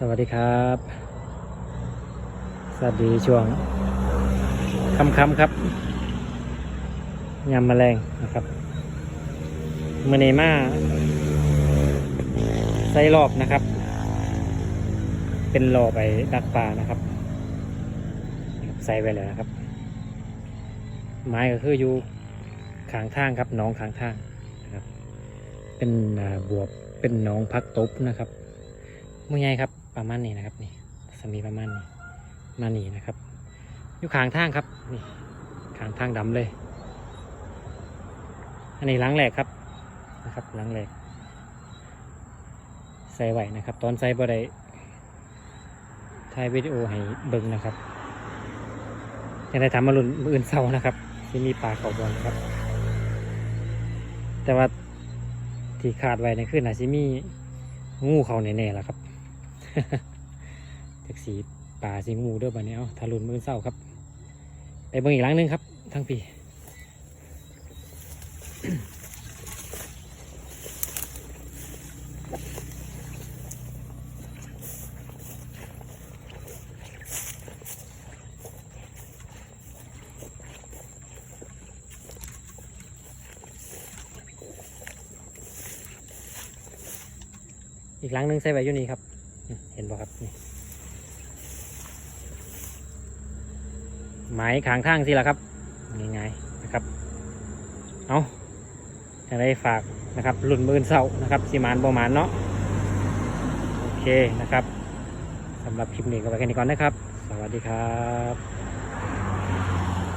สวัสดีครับ สวัสดีช่วงค่ำครับยำแมลงนะครับเมือนีมาใส่รอบนะครับ เป็นรอบไปดักปลานะครับ ใส่ไปเลยนะครับ ไม้ก็คืออยู่ขางทางครับน้องขางทางนะครับ เป็นบวบเป็นน้องพักตบนะครับ มื่อไงครับ ประมาณนี้นะครับนี่สมีประมาณนี้มานี่นะครับอยู่ขางทางครับนี่ขางทางดำเลย อันนี้ล้างแหลกครับนะครับล้างแหลกใส่ไหวนะครับ ตอนใส่บ่ได้ถ่ายวิดีโอให้เบิ่งนะครับจะได้ทำมาลุ่นมืออื่นเศร้านะครับ ที่มีปลาเขาบอลครับ แต่ว่าที่ขาดไว้ในคือน่าสิมีงูเขาแน่ๆล่ะครับ จากสีป่าสีงูเด้วยบันนี้เอาทารุนมือเศร้าครับ ไปเบิ่งอีกหลังนึงครับ ทั้งปีอีกหลังนึงใส่ไว้อยู่นี่ครับ เห็นบ่ครับนี่ไม้ขางทางสิละครับง่ายๆนะครับ เอาจะได้ฝากนะครับรุ่นมือนเสานะครับสีมานประมาณเนาะโอเคนะครับสำหรับคลิปนี้ก็ไปแค่นี้ก่อนนะครับ สวัสดีครับ